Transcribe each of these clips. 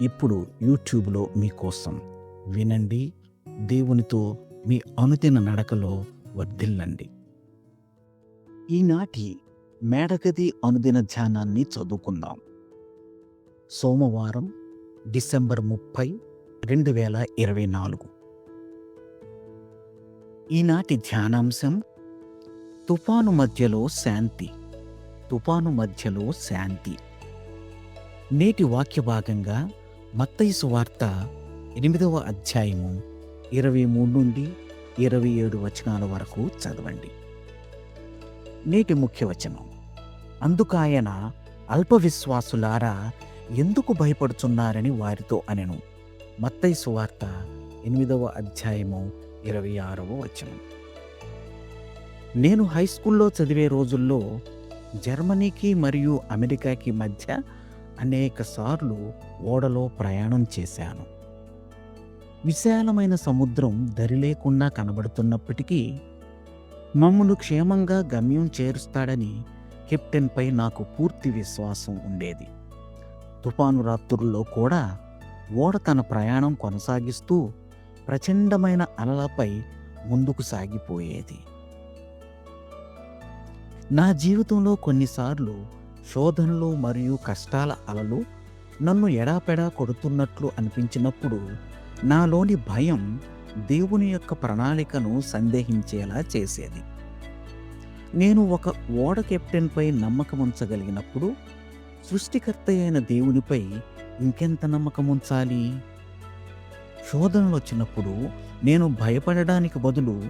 ఇప్పుడు యూట్యూబ్లో మీకోసం వినండి దేవునితో మీ అనుదిన నడకలో వర్ధిల్లండి. ఈనాటి మేడగది అనుదిన ధ్యానాన్ని చదువుకుందాం. సోమవారం డిసెంబర్ ముప్పై రెండు వేల ఇరవై నాలుగు. ఈనాటి ధ్యానాంశం తుఫాను మధ్యలో శాంతి తుఫాను మధ్యలో శాంతి. నేటి వాక్య భాగంగా మత్తయిసు వార్త ఎనిమిదవ అధ్యాయము ఇరవై మూడు నుండి ఇరవై ఏడు వచనాల వరకు చదవండి. నేటి ముఖ్య వచనం. అందుకాయన అల్ప విశ్వాసులారా ఎందుకు భయపడుచున్నారని వారితో అనెను. మత్తయి వార్త ఎనిమిదవ అధ్యాయము ఇరవై ఆరవ వచనం. నేను హై స్కూల్లో చదివే రోజుల్లో జర్మనీకి మరియు అమెరికాకి మధ్య అనేక సార్లు ఓడలో ప్రయాణం చేశాను. విశాలమైన సముద్రం దరి లేకుండా కనబడుతున్నప్పటికీ మమ్మను క్షేమంగా గమ్యం చేరుస్తాడని కెప్టెన్పై నాకు పూర్తి విశ్వాసం ఉండేది. తుఫాను రాత్రుల్లో కూడా ఓడ తన ప్రయాణం కొనసాగిస్తూ ప్రచండమైన అలలపై ముందుకు సాగిపోయేది. నా జీవితంలో కొన్నిసార్లు శోధనలు మరియు కష్టాల అలలు నన్ను ఎడాపెడా కొడుతున్నట్లు అనిపించినప్పుడు నాలోని భయం దేవుని యొక్క ప్రణాళికను సందేహించేలా చేసేది. నేను ఒక ఓడ కెప్టెన్పై నమ్మకం ఉంచగలిగినప్పుడు సృష్టికర్త అయిన దేవునిపై ఇంకెంత నమ్మకం ఉంచాలి? శోధనలు వచ్చినప్పుడు నేను భయపడడానికి బదులు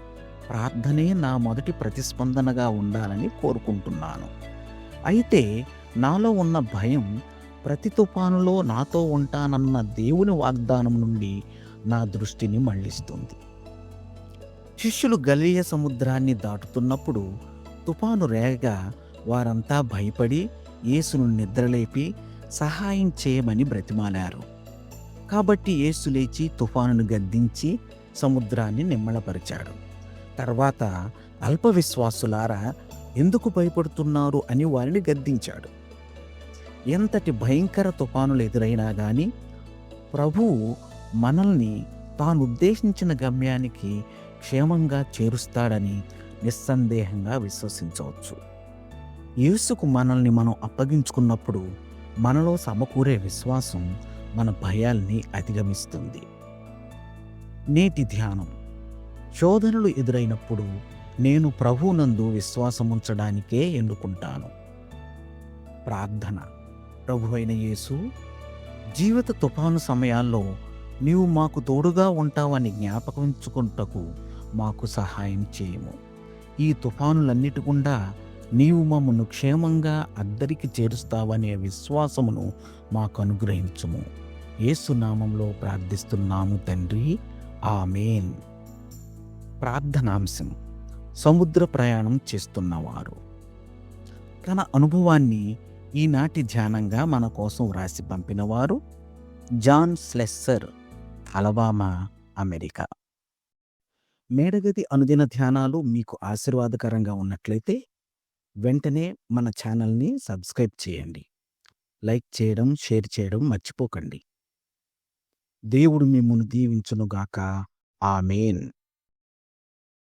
ప్రార్థనే నా మొదటి ప్రతిస్పందనగా ఉండాలని కోరుకుంటున్నాను. అయితే నాలో ఉన్న భయం ప్రతి తుఫానులో నాతో ఉంటానన్న దేవుని వాగ్దానం నుండి నా దృష్టిని మళ్ళిస్తుంది శిష్యులు గలీయ సముద్రాన్ని దాటుతున్నప్పుడు తుఫాను రేగగా వారంతా భయపడి యేసును నిద్రలేపి సహాయం చేయమని బ్రతిమాలారు. కాబట్టి యేసు లేచి తుఫానును గద్దించి సముద్రాన్ని నిమ్మళపరిచాడు. తర్వాత అల్ప విశ్వాసులారా ఎందుకు భయపడుతున్నారు అని వారిని గద్దించాడు. ఎంతటి భయంకర తుఫానులు ఎదురైనా గాని ప్రభువు మనల్ని తాను ఉద్దేశించిన గమ్యానికి క్షేమంగా చేరుస్తాడని నిస్సందేహంగా విశ్వసించవచ్చు. యేసుకు మనల్ని మనం అప్పగించుకున్నప్పుడు మనలో సమకూరే విశ్వాసం మన భయాల్ని అధిగమిస్తుంది. నేటి ధ్యానం. శోధనలు ఎదురైనప్పుడు నేను ప్రభువునందు విశ్వాసముంచడానికే ఎన్నుకుంటాను ప్రార్థన. ప్రభు అయిన యేసు జీవిత తుఫాను సమయాల్లో నీవు మాకు తోడుగా ఉంటావని జ్ఞాపకించుకుంటకు మాకు సహాయం చేయము. ఈ తుఫానులన్నిటి గుండా నీవు మమ్మను క్షేమంగా అద్దరికి చేరుస్తావనే విశ్వాసమును మాకు అనుగ్రహించుము ఏసునామంలో ప్రార్థిస్తున్నాము తండ్రి. ఆమెన్. ప్రార్థనాంశం. సముద్ర ప్రయాణం చేస్తున్నవారు. తన అనుభవాన్ని ఈనాటి ధ్యానంగా మన కోసం వ్రాసి పంపినవారు జాన్ స్లెస్సర్ అలబామా అమెరికా. మేడగది అనుదిన ధ్యానాలు మీకు ఆశీర్వాదకరంగా ఉన్నట్లయితే వెంటనే మన ఛానల్ని సబ్స్క్రైబ్ చేయండి. లైక్ చేయడం షేర్ చేయడం మర్చిపోకండి. దేవుడు మిమ్మల్ని దీవించునుగాక. ఆమెన్.